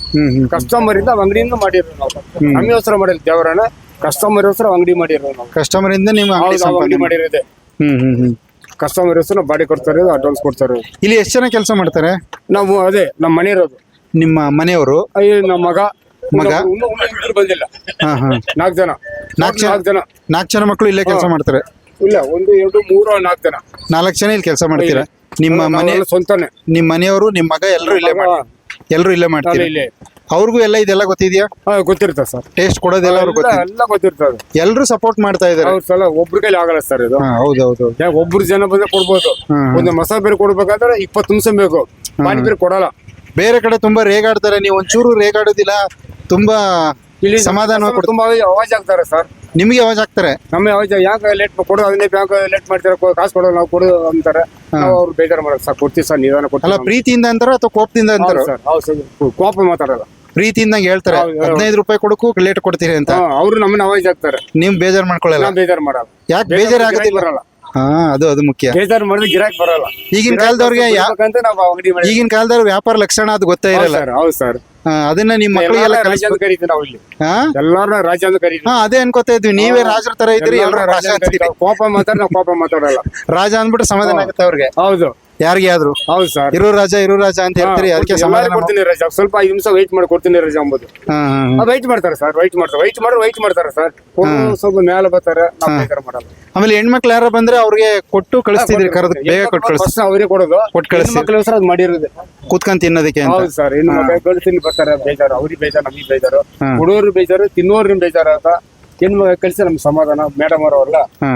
[SPEAKER 3] ಕಸ್ಟಮರ್ ಇಂದ ಅಂಗಡಿಯಿಂದ ಮಾಡಿರೋದು ನಾವು. ನಮ್ಗೋಸ್ಕರ ಮಾಡಿರೋ ದೇವರನ್ನ. ಕಸ್ಟಮರ್ ಅಂಗಡಿ ಮಾಡಿರೋದು ನಾವು.
[SPEAKER 2] ಕಸ್ಟಮರ್ ಇಂದ
[SPEAKER 3] ನಾವು ಅಂಗಡಿ ಮಾಡಿರೋದೆ.
[SPEAKER 2] ಹ್ಮ್ ಹ್ಮ್ ಹ್ಮ್.
[SPEAKER 3] ಕಸ್ಟಮರ್ ಹೆಸರು ಬಾಡಿ ಕೊಡ್ತಾರೆ ಅಡ್ವಾನ್ಸ್ ಕೊಡ್ತಾರೆ.
[SPEAKER 2] ಇಲ್ಲಿ ಎಷ್ಟು ಜನ ಕೆಲಸ ಮಾಡ್ತಾರೆ?
[SPEAKER 3] ನಾವು ಅದೇ ನಮ್ಮ ಮನೆ ಇರೋದು.
[SPEAKER 2] ನಿಮ್ಮ ಮನೆಯವರು?
[SPEAKER 3] ಅಯ್ಯೋ ನಮ್ಮ ಮಗ
[SPEAKER 2] ಮಗ?
[SPEAKER 3] ಇನ್ನೊಬ್ರು- ಇನ್ನೂ ಇನ್ನೂ ಇಬ್ರು ಬಂದಿಲ್ಲ.
[SPEAKER 2] ಹಾ ಹಾ.
[SPEAKER 3] ನಾಲ್ಕು ಜನ.
[SPEAKER 2] ನಾಲ್ಕು ಜನ?
[SPEAKER 3] ನಾಲ್ಕು ಜನ.
[SPEAKER 2] ನಾಲ್ಕು ಜನ ಮಕ್ಕಳು ಇಲ್ಲೇ ಕೆಲಸ ಮಾಡ್ತಾರೆ?
[SPEAKER 3] ಇಲ್ಲ ಒಂದು ಎರಡು ಮೂರು ನಾಲ್ಕು ಜನ.
[SPEAKER 2] ನಾಲ್ಕು ಜನ ಇಲ್ಲಿ ಕೆಲಸ ಮಾಡ್ತೀರಾ? ನಿಮ್ಮ ಮನೆ
[SPEAKER 3] ನಾವೆಲ್ಲ ಸ್ವಂತನೇ.
[SPEAKER 2] ನಿಮ್ಮ ಮನೆಯವರು ನಿಮ್ಮ ಮಗ ಎಲ್ಲರೂ ಇಲ್ಲೇ ಮಾಡ್ತಾರೆ? ಎಲ್ಲರೂ ಇಲ್ಲೇ ಮಾಡ್ತಾರೆ?
[SPEAKER 3] ಇಲ್ಲೇ ಇಲ್ಲಿ.
[SPEAKER 2] ಅವ್ರಿಗೂ ಎಲ್ಲ ಇದೆಲ್ಲ ಗೊತ್ತಿದ್ಯಾ?
[SPEAKER 3] ಹಾ, ಗೊತ್ತಿರ್ತದೆ ಸರ್.
[SPEAKER 2] ಟೇಸ್ಟ್ ಕೊಡೋದೆಲ್ಲ ಅವ್ರಿಗೆ
[SPEAKER 3] ಎಲ್ಲ
[SPEAKER 2] ಗೊತ್ತಿದೆ.
[SPEAKER 3] ಎಲ್ಲ ಗೊತ್ತಿರ್ತದೆ
[SPEAKER 2] ಎಲ್ಲರೂ ಸಪೋರ್ಟ್ ಮಾಡ್ತಾ ಇದಾರೆ
[SPEAKER 3] ಅವ್ರ ಸಲ ಒಬ್ರ ಕೈಲಿ ಆಗಲ್ಲ ಸರ್ ಇದು.
[SPEAKER 2] ಹೌದೌದು
[SPEAKER 3] ಯಾಕೆ ಒಬ್ರು ಜನ ಬಂದ್ರೆ ಕೊಡ್ಬೋದು. ಒಂದು ಮಸಾಲೆ ಬೇರೆ ಕೊಡ್ಬೇಕಾದ್ರೆ ಇಪ್ಪತ್ತು ನಿಮಿಷ ಬೇಕು. ಪಾನಿ ಬೇರೆ ಕೊಡಲ್ಲ.
[SPEAKER 2] ಬೇರೆ ಕಡೆ ತುಂಬಾ ರೇಗಾಡ್ತಾರೆ. ನೀವು ಒಂಚೂರು ರೇಗಾಡೋದಿಲ್ಲ ತುಂಬಾ
[SPEAKER 3] ಇಲ್ಲಿ
[SPEAKER 2] ಸಮಾಧಾನ
[SPEAKER 3] ತುಂಬಾ ಅವಾಜ್ ಆಗ್ತಾರೆ ಸರ್.
[SPEAKER 2] ನಿಮಗೆ ಅವಾಜ್ ಆಗ್ತಾರೆ
[SPEAKER 3] ನಮ್ಮ ಅವಾಜ್ ಯಾಕೆ ಲೇಟ್ ಕೊಡೋದು? ಅದನ್ನೇ ಬ್ಯಾಂಕ್ ಲೇಟ್ ಮಾಡ್ತಾರೆ? ಕಾಸು ಕೊಡೋದು ನಾವು ಕೊಡೋದು ಅಂತಾರೆ. ನಾವು ಅವ್ರು ಬೇಜಾರು ಮಾಡೋದು ಸರ್ ಕೊಡ್ತೀವಿ ಸರ್ ನಿಧಾನ
[SPEAKER 2] ಅಲ್ಲ ಪ್ರೀತಿಯಿಂದ ಅಂತಾರ ಅಥವಾ ಕೋಪದಿಂದ ಅಂತಾರ?
[SPEAKER 3] ಕೋಪ ಮಾತಾಡಲ್ಲ.
[SPEAKER 2] ಪ್ರೀತಿಯಿಂದ ಹೇಳ್ತಾರೆ
[SPEAKER 3] ಹೌದು, ಹೌದು.
[SPEAKER 2] ಹದಿನೈದು ರೂಪಾಯಿ ಕೊಡಕ್ಕೂ ಲೇಟ್ ಕೊಡ್ತೀರಿ ಅಂತ.
[SPEAKER 3] ಅವ್ರು ನಮ್ಮನ್ನ ಅವಾಯ್ಸ್ ಆಗ್ತಾರೆ.
[SPEAKER 2] ನಿಮ್ ಬೇಜಾರ್ ಮಾಡ್ಕೊಳ್ಳಲ್ಲ.
[SPEAKER 3] ಬೇಜಾರ್ ಬೇಜಾರು ಮಾಡಲ್ಲ.
[SPEAKER 2] ಯಾಕೆ
[SPEAKER 3] ಬೇಜಾರ್
[SPEAKER 2] ಆಗೋದಿಲ್ಲ?
[SPEAKER 3] ಬರಲ್ಲ.
[SPEAKER 2] ಹಾ ಅದು ಅದು ಮುಖ್ಯ.
[SPEAKER 3] ಬೇಜಾರು ಮಾಡಿದ್ರೆ ಗಿರಾಕಿ ಬರಲ್ಲ.
[SPEAKER 2] ಈಗಿನ ಕಾಲದವ್ರಿಗೆ ಯಾ-
[SPEAKER 3] ಅಂತ ನಾವು ಅಂಗಡಿ ಮಾಡಿ
[SPEAKER 2] ಈಗಿನ ಕಾಲದವ್ರ ವ್ಯಾಪಾರ ಲಕ್ಷಣ ಅದು ಗೊತ್ತೇ ಇರಲ್ಲ.
[SPEAKER 3] ಸರ್ ಹೌದು ಸರ್.
[SPEAKER 2] ಹಾ, ಅದನ್ನ ನಿಮ್ ಮಕ್ಕಳಿಗೆಲ್ಲ
[SPEAKER 3] ಎಲ್ಲಾರ್ನ ರಾಜ
[SPEAKER 2] ಕಲಿಸ್ಬೇಕು
[SPEAKER 3] ಅಂತ ಕರೀತೀವಿ ನಾವು ಇಲ್ಲಿ.
[SPEAKER 2] ಹಾ?
[SPEAKER 3] ಎಲ್ಲಾರನ್ನ ರಾಜ ಅಂತ ಕರೀತೀವಿ.
[SPEAKER 2] ಹಾ ಅದೇ ಅನ್ಕೋತಾ ಇದ್ವಿ. ನೀವೇ ರಾಜರ ತರ ಇದ್ರಿ
[SPEAKER 3] ಎಲ್ಲಾರ್ನ
[SPEAKER 2] ಎಲ್ಲರೂ
[SPEAKER 3] ರಾಜ
[SPEAKER 2] ರಾಜ
[SPEAKER 3] ಅಂತ
[SPEAKER 2] ಅಂತೀರಿ.
[SPEAKER 3] ಕರೀತೀವಿ. ಕೋಪ ಮಾತಾಡ ನಾವು ಕೋಪ ಮಾತಾಡಲ್ಲ.
[SPEAKER 2] ರಾಜ ಅಂದ್ಬಿಟ್ಟು ಸಮಾಧಾನ ಆಗುತ್ತೆ ಅವ್ರಿಗೆ?
[SPEAKER 3] ಹೌದು.
[SPEAKER 2] ಯಾರಿಗೆ ಆದ್ರು?
[SPEAKER 3] ಹೌದು ಸರ್
[SPEAKER 2] ಇರೋ ರಾಜ ಇರೋ ರಾಜ ಅಂತ ಹೇಳ್ತೀರಿ ಅದಕ್ಕೆ ಸಮಾಧಾನ
[SPEAKER 3] ಕೊಡ್ತೀನಿ ರಜಾ. ಸ್ವಲ್ಪ ಐದು ನಿಮಿಷ ವೈಟ್ ಮಾಡಿ ಕೊಡ್ತೀನಿ ರಜಾ ಅಂಬುದು.
[SPEAKER 2] ಹಾ ಹಾ
[SPEAKER 3] ವೈಟ್ ಮಾಡ್ತಾರೆ ಸರ್ ವೈಟ್ ಮಾಡ್ತಾರೆ. ವೈಟ್ ಮಾಡ್ರೆ ವೈಟ್ ಮಾಡ್ತಾರೆ ಸರ್ ಸ್ವಲ್ಪ ಮೇಲೆ ಬರ್ತಾರೆ ನಾವು ಬೇಕಾರ ಮಾಡಲ್ಲ.
[SPEAKER 2] ಆಮೇಲೆ ಹೆಣ್ಮಕ್ಳು ಯಾರ ಬಂದ್ರೆ ಅವ್ರಿಗೆ ಕೊಟ್ಟು ಕಳಿಸ್ತಿದ್ರಿ ಕರೆದು ಬೇಗ ಕೊಟ್ಟು ಕಳಿಸ್
[SPEAKER 3] ಫಸ್ಟ್ ಅವರೇ ಕೊಡೋದು.
[SPEAKER 2] ಕೊಟ್ಟು ಕಳಿಸ್ತೀವಿ.
[SPEAKER 3] ಮಕ್ಕಳಿಗೋಸ್ಕರ ಅದು ಮಾಡಿರೋದು.
[SPEAKER 2] ಕೂತ್ಕೊಂಡ್ ತಿನ್ನೋದಕ್ಕೆ ಅಂತ.
[SPEAKER 3] ಹೌದು ಸರ್ ಇನ್ನು ಮಕ್ಕಳು ಕಳಿಸಿ ಬರ್ತಾರೆ ಬೇಜಾರು ಅವ್ರಿಗೆ ಬೇಜಾರು ನಮಗೆ ಬೇಜಾರು. ಹುಡುಗರು ಬೇಜಾರು ತಿನ್ನೋರ್ನ ಬೇಜಾರು ಅಂತ ಹೆಣ್ಣು ಕಳಿಸಿ ನಮ್ಗೆ ಸಮಾಧಾನ. ಮೇಡಮ್ ಅವರಲ್ಲ
[SPEAKER 2] ಹಾ.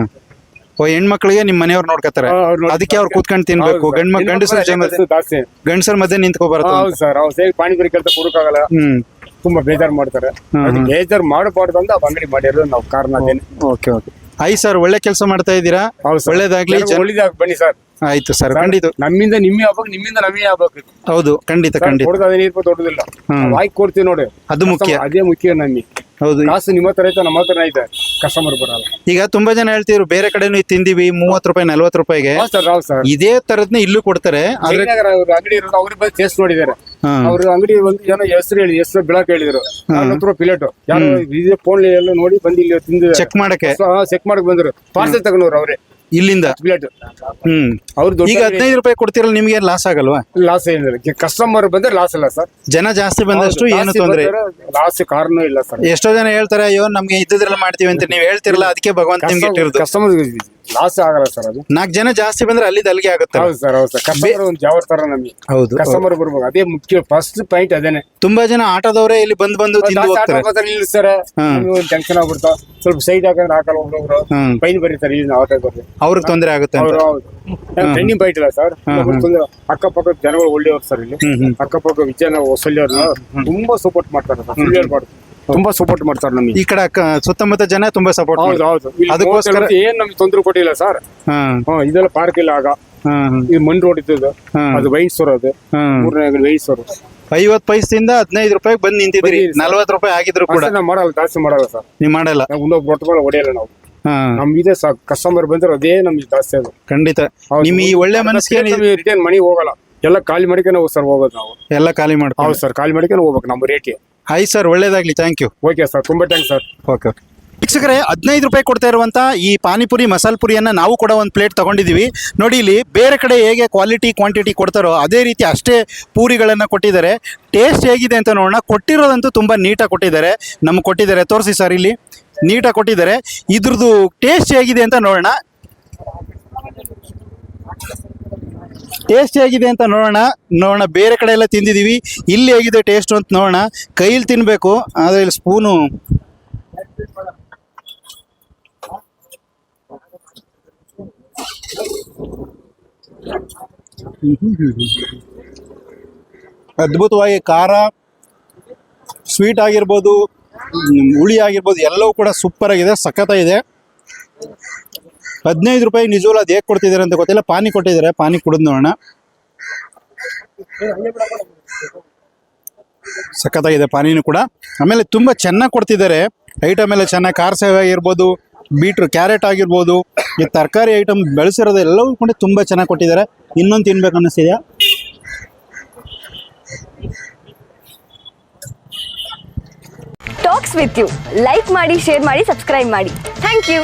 [SPEAKER 2] ಓ ಹೆಣ್ಮಕ್ಳಿಗೆ ನಿಮ್ ಮನೆಯವ್ರು ನೋಡ್ಕೊತಾರೆ.
[SPEAKER 3] ಹಾ, ಅವ್ರು.
[SPEAKER 2] ಅದಕ್ಕೆ ಅವ್ರು ಕೂತ್ಕೊಂಡ್ ತಿನ್ಬೇಕು. ಗಂಡ್ ಮಕ್ ಗಂಡಸರ ಜನ
[SPEAKER 3] ಜಾಸ್ತಿ.
[SPEAKER 2] ಗಂಡಸರ ಮಧ್ಯೆ ನಿಂತ್ಕೋಬಾರದು
[SPEAKER 3] ಹೌದು ಸರ್ ಅವ್ರು ಸೇರಿ ಪಾನಿಪುರಿ ಕೆಲಸ ಕೊಡಕ್ಕಾಗಲ್ಲ
[SPEAKER 2] ಹ್ಮ್.
[SPEAKER 3] ತುಂಬಾ ಬೇಜಾರ್ ಮಾಡ್ತಾರೆ. ಬೇಜಾರ್ ಬೇಜಾರು ಮಾಡಬಾರ್ದು ಅಂತ ಅಂಗಡಿ ಮಾಡಿರೋದು ನಾವು ಕಾರಣ ಅದೇನೆ.
[SPEAKER 2] Okay okay. ಐ ಸರ್ ಒಳ್ಳೆ ಕೆಲಸ ಮಾಡ್ತಾ ಇದ್ದೀರಾ?
[SPEAKER 3] ಹೌದು ಸರ್.
[SPEAKER 2] ಒಳ್ಳೇದಾಗ್ಲಿ
[SPEAKER 3] ಒಳ್ಳೇದಾಗ ಬನ್ನಿ ಸರ್.
[SPEAKER 2] ಆಯ್ತು ಸರ್ ಖಂಡಿತ
[SPEAKER 3] ನಮ್ಮಿಂದ ನಿಮ್ಮ ಆಗ್ಬೇಕು ನಿಮ್ಮಿಂದ ನಮಗೆ ಆಗ್ಬೇಕು.
[SPEAKER 2] ಹೌದು ಖಂಡಿತ ಖಂಡಿತ.
[SPEAKER 3] ಕೊಡೋದು ದೊಡ್ಡದಿಲ್ಲ.
[SPEAKER 2] ಹ್ಮ್.
[SPEAKER 3] ನಾವು ಹಾಕಿ ಕೊಡ್ತೀವಿ ನೋಡಿ.
[SPEAKER 2] ಅದು ಮುಖ್ಯ.
[SPEAKER 3] ಅದೇ ಮುಖ್ಯ ನಮಗೆ.
[SPEAKER 2] ಹೌದು.
[SPEAKER 3] ಕಾಸು ನಿಮ್ಮ ಹತ್ರ ಐತೆ ನಮ್ಮ ಹತ್ರ ಐತೆ. ಕಸ್ಟಮರ್ ಬರಲ್ಲ.
[SPEAKER 2] ಈಗ ತುಂಬಾ ಜನ ಹೇಳ್ತಿದ್ರು ಬೇರೆ ಕಡೆನೂ ಇದ್ ತಿಂದಿವಿ ಮೂವತ್ತು ರೂಪಾಯಿ ನಲ್ವತ್ತು ರೂಪಾಯಿಗೆ.
[SPEAKER 3] ಹೌದು ಸರ್ ಹೌದು ಸರ್.
[SPEAKER 2] ಇದೇ ತರದ್ನ ಇಲ್ಲೂ ಕೊಡ್ತಾರೆ ಆದ್ರೆ
[SPEAKER 3] ಜಯನಗರ ಅವ್ರ ಅಂಗಡಿ ಇರೋದು ಅವ್ರಿಗೆ ಬಂದು ಟೇಸ್ಟ್ ನೋಡಿದ್ದಾರೆ.
[SPEAKER 2] ಹಾ.
[SPEAKER 3] ಅವ್ರ ಅಂಗಡಿ ಒಂದು ಏನೋ ಹೆಸರು ಹೇಳಿ ಹೆಸರು ಬೆಳಕ್ ಹೇಳಿದ್ರು. ಹತ್ರ ಪ್ಲೇಟ್ ಯಾರು ಫೋನ್ ಎಲ್ಲ ನೋಡಿ ಬಂದು ಇಲ್ಲಿ ತಿಂದಿದ್ದಾರೆ.
[SPEAKER 2] ಚೆಕ್ ಮಾಡಕ್ಕೆ.
[SPEAKER 3] ಚೆಕ್ ಮಾಡಕ್ ಬಂದ್ರು. ಪಾರ್ಸೆಲ್ ತಗೊಂಡ್ರು ಅವ್ರೆ.
[SPEAKER 2] ಇಲ್ಲಿಂದ? ಹ್ಮ್.
[SPEAKER 3] ಅವ್ರು
[SPEAKER 2] ಈಗ
[SPEAKER 3] ದೊಡ್ಡ
[SPEAKER 2] ಹದಿನೈದು ರೂಪಾಯಿ ಕೊಡ್ತಿರಲ್ಲ ನಿಮ್ಗೆ ಲಾಸ್ ಆಗಲ್ವಾ?
[SPEAKER 3] ಲಾಸ್ ಏನಿಲ್ಲ. ಕಸ್ಟಮರ್ ಬಂದ್ರೆ ಲಾಸ್ ಇಲ್ಲ ಸರ್
[SPEAKER 2] ಜನ ಜಾಸ್ತಿ ಬಂದಷ್ಟು ಏನು ತೊಂದ್ರೆ?
[SPEAKER 3] ಲಾಸ್ ಕಾರಣ ಇಲ್ಲ ಸರ್
[SPEAKER 2] ಎಷ್ಟೋ ಜನ ಹೇಳ್ತಾರೆ ಅಯ್ಯೋ ನಮ್ಗೆ ಇದ್ದಿದ್ರಲ್ಲ ಮಾಡ್ತೀವಿ ಅಂತ ನೀವ್ ಹೇಳ್ತಿರಲ್ಲ ಅದಕ್ಕೆ ಭಗವಂತ ನಿಮ್ಗೆ ಇಟ್ಟಿರೋದು.
[SPEAKER 3] ಕಸ್ಟಮರ್ ಲಾಸ್ ಆಗಲ್ಲ ಸರ್ ಅದು.
[SPEAKER 2] ನಾಲ್ಕು ಜನ ಜಾಸ್ತಿ ಬಂದ್ರೆ ಅಲ್ಲಿ ಅಲ್ಲಿಗೆ ಆಗುತ್ತೆ
[SPEAKER 3] ಹೌದು ಸರ್ ಹೌದು ಸರ್. ಕಸ್ಟಮರ್ ಒಂದು ಯಾವ ತರ ನಮಗೆ.
[SPEAKER 2] ಹೌದು
[SPEAKER 3] ಕಸ್ಟಮರ್ ಬರ್ಬೇಕು ಅದೇ ಮುಖ್ಯ ಫಸ್ಟ್ ಪಾಯಿಂಟ್ ಅದೇನೆ.
[SPEAKER 2] ತುಂಬಾ ಜನ ಆಟೋದವರೇ ಇಲ್ಲಿ ಬಂದ್ ಬಂದು ತಿಂದು ಹೋಗ್ತಾರೆ.
[SPEAKER 3] ಇಲ್ಲ ಸರ್. ಒಂದು ಟೆನ್ಷನ್ ಆಗ್ಬಿಡ್ತಾ. ಸ್ವಲ್ಪ ಸೈಡ್ ಹಾಕಂದ್ರೆ ಹಾಕಲ್ಲ ಒಬ್ಬೊಬ್ರು
[SPEAKER 2] ಪೈನ್
[SPEAKER 3] ಫೈನ್ ಬರೀತಾರೆ ಇಲ್ಲಿ ಆಟೋ ಬರ್ರಿ.
[SPEAKER 2] ಅವ್ರಿಗೆ ತೊಂದರೆ ಆಗುತ್ತೆ
[SPEAKER 3] ಟ್ರೆಂಡಿಂಗ್ ಬೈಟ್ ಇಲ್ಲ ಸರ್. ಅಕ್ಕಪಕ್ಕ ಜನಗಳು ಒಳ್ಳೆಯವ್ರು ಸರ್ ಇಲ್ಲಿ. ಅಕ್ಕಪಕ್ಕ ವಿಜಯನ ಹೊಸಳ್ಳಿಯವ್ರನ್ನ ತುಂಬಾ ಸಪೋರ್ಟ್ ಮಾಡ್ತಾರೆ ಸರ್. ಕ್ಲಿಯರ್ ಹೇಳ್ಬಾರ್ದು ತುಂಬಾ ಸಪೋರ್ಟ್ ಮಾಡ್ತಾರೆ ನಮಗೆ.
[SPEAKER 2] ಈ ಕಡೆ ಅಕ್ಕ- ಸುತ್ತಮುತ್ತ ಜನ ತುಂಬಾ ಸಪೋರ್ಟ್
[SPEAKER 3] ಹೌದು ಹೌದು. ಇಲ್ಲಿ
[SPEAKER 2] ಅದಕ್ಕೋಸ್ಕರ-
[SPEAKER 3] ಏನ್ ನಮ್ಗೆ ತೊಂದರೆ ಕೊಟ್ಟಿಲ್ಲ ಸರ್
[SPEAKER 2] ಹಾ.
[SPEAKER 3] ಹ್ಮ್ ಇದೆಲ್ಲ ಪಾರ್ಕ್ ಇಲ್ಲ ಆಗ. ಇದು ಮಣ್ ರೋಡ್ ಇದ್ದದ್ದು. ಅದು ವೈನ್ಸೂರ್ ಅದು. ಮೂರನೇ ವಯಸ್ಸರು
[SPEAKER 2] ಐವತ್ ಪೈಸದಿಂದ ಹದಿನೈದು ರೂಪಾಯಿ ಬಂದ್ ನಿಂತಿದ್ರಿ
[SPEAKER 3] ಬಂದಿದ್ದೀರಿ ಸರ್.
[SPEAKER 2] ನಲ್ವತ್ ರೂಪಾಯಿ ಆಗಿದ್ರು ಕೂಡ.
[SPEAKER 3] ನಾವು ಮಾಡಲ್ಲ ಜಾಸ್ತಿ ಮಾಡಲ್ಲ ಸರ್
[SPEAKER 2] ನೀವ್ ಮಾಡಲ್ಲ.
[SPEAKER 3] ನಾವು ಇನ್ನೊಬ್ಬ ರೊಟ್ಟ ಹೊಡೆಯಲ್ಲ ನಾವು.
[SPEAKER 2] ಹಾ.
[SPEAKER 3] ನಮ್ ಇದೆ ಸರ್ ಕಸ್ಟಮರ್ ಬಂದ್ರೆ ಅದೇ ನಮ್ಗೆ ಜಾಸ್ತಿ ಅದು.
[SPEAKER 2] ಖಂಡಿತ. ನಿಮ್ ಈ ಒಳ್ಳೆ ಮನಸ್ಸಿಗೆ
[SPEAKER 3] ರಿಟರ್ನ್ ಮನಿ ಹೋಗಲ್ಲ. ಎಲ್ಲ ಖಾಲಿ ಮಾಡಿಕೊಂಡು ನಾವು ಸರ್ ಹೋಗೋದು ನಾವು.
[SPEAKER 2] ಎಲ್ಲ ಖಾಲಿ ಮಾಡ್ಕೊಂಡು
[SPEAKER 3] ಹೌದು ಸರ್ ಖಾಲಿ ಮಾಡಿಕೊಂಡು ಹೋಗ್ಬೇಕು ನಮ್ಮ ರೇಟ್ಗೆ
[SPEAKER 2] ಆಯ್ತು ಸರ್ ಒಳ್ಳೇದಾಗ್ಲಿ. ಥ್ಯಾಂಕ್ ಯು
[SPEAKER 3] ಓಕೆ ಸರ್ ತುಂಬ ಥ್ಯಾಂಕ್ಸ್ ಸರ್
[SPEAKER 2] ಓಕೆ ಓಕೆ ವೀಕ್ಷಕರೇ ಹದಿನೈದು ರೂಪಾಯಿ ಕೊಡ್ತಾ ಇರುವಂತ ಈ ಪಾನಿಪುರಿ ಮಸಾಲ ಪುರಿಯನ್ನ ನಾವು ಕೂಡ ಒಂದು ಪ್ಲೇಟ್ ತಗೊಂಡಿದೀವಿ ನೋಡಿ ಇಲ್ಲಿ ಬೇರೆ ಕಡೆ ಹೇಗೆ ಕ್ವಾಲಿಟಿ ಕ್ವಾಂಟಿಟಿ ಕೊಡ್ತಾರೋ ಅದೇ ರೀತಿ ಅಷ್ಟೇ ಪೂರಿಗಳನ್ನು ಕೊಟ್ಟಿದ್ದಾರೆ. ಟೇಸ್ಟ್ ಹೇಗಿದೆ ಅಂತ ನೋಡೋಣ. ಕೊಟ್ಟಿರೋದಂತೂ ತುಂಬ ನೀಟಾಗಿ ಕೊಟ್ಟಿದ್ದಾರೆ. ನಮ್ಗೆ ಕೊಟ್ಟಿದ್ದಾರೆ. ತೋರಿಸಿ ಸರ್ ಇಲ್ಲಿ. ನೀಟಾಗಿ ಕೊಟ್ಟಿದ್ದಾರೆ. ಇದ್ರದ್ದು ಟೇಸ್ಟ್ ಹೇಗಿದೆ ಅಂತ ನೋಡೋಣ. ಟೇಸ್ಟ್ ಹೇಗಿದೆ ಅಂತ ನೋಡೋಣ. ನೋಡೋಣ, ಬೇರೆ ಕಡೆ ಎಲ್ಲ ತಿಂದಿದ್ದೀವಿ ಇಲ್ಲಿ ಹೇಗಿದೆ ಟೇಸ್ಟ್ ಅಂತ ನೋಡೋಣ. ಕೈಯಲ್ಲಿ ತಿನ್ನಬೇಕು ಆದರೆ ಇಲ್ಲಿ ಸ್ಪೂನು ಅದ್ಭುತವಾಗಿ ಖಾರ ಸ್ವೀಟ್ ಆಗಿರ್ಬೋದು ಹುಳಿ ಆಗಿರ್ಬೋದು, ಎಲ್ಲವೂ ಕೂಡ ಸೂಪರ್ ಆಗಿದೆ, ಸಖತ್ತಾಗಿದೆ. ಹದಿನೈದು ರೂಪಾಯಿ ನಿಜವಲ್ಲ ಅದು ಹೇಗೆ ಕೊಡ್ತಿದ್ದಾರೆ ಅಂತ ಗೊತ್ತಿಲ್ಲ. ಪಾನಿ ಕೊಟ್ಟಿದ್ದಾರೆ. ಪಾನಿ ಕುಡಿದು ನೋಡೋಣ. ಸಖತ್ತಾಗಿದೆ ಪಾನಿನೂ ಕೂಡ. ಆಮೇಲೆ ತುಂಬ ಚೆನ್ನಾಗಿ ಕೊಡ್ತಿದ್ದಾರೆ. ಐಟಮ್ ಎಲ್ಲ ಚೆನ್ನಾಗಿ ಖಾರ ಸೇವೆ ಆಗಿರ್ಬೋದು ಬೀಟ್ರು ಕ್ಯಾರೆಟ್ ಆಗಿರ್ಬೋದು, ಈ ತರಕಾರಿ ಐಟಮ್ ಬೆಳೆಸಿರೋದು ಎಲ್ಲವೂ ಕೂಡ ತುಂಬ ಚೆನ್ನಾಗಿ ಕೊಟ್ಟಿದ್ದಾರೆ. ಇನ್ನೊಂದು ತಿನ್ಬೇಕು ಅನ್ನಿಸ್ತಿದ್ಯಾ
[SPEAKER 4] ಟಾಕ್ಸ್ ವಿತ್ ಯು ಲೈಕ್ ಮಾಡಿ ಶೇರ್ ಮಾಡಿ ಸಬ್ಸ್ಕ್ರೈಬ್ ಮಾಡಿ. Thank you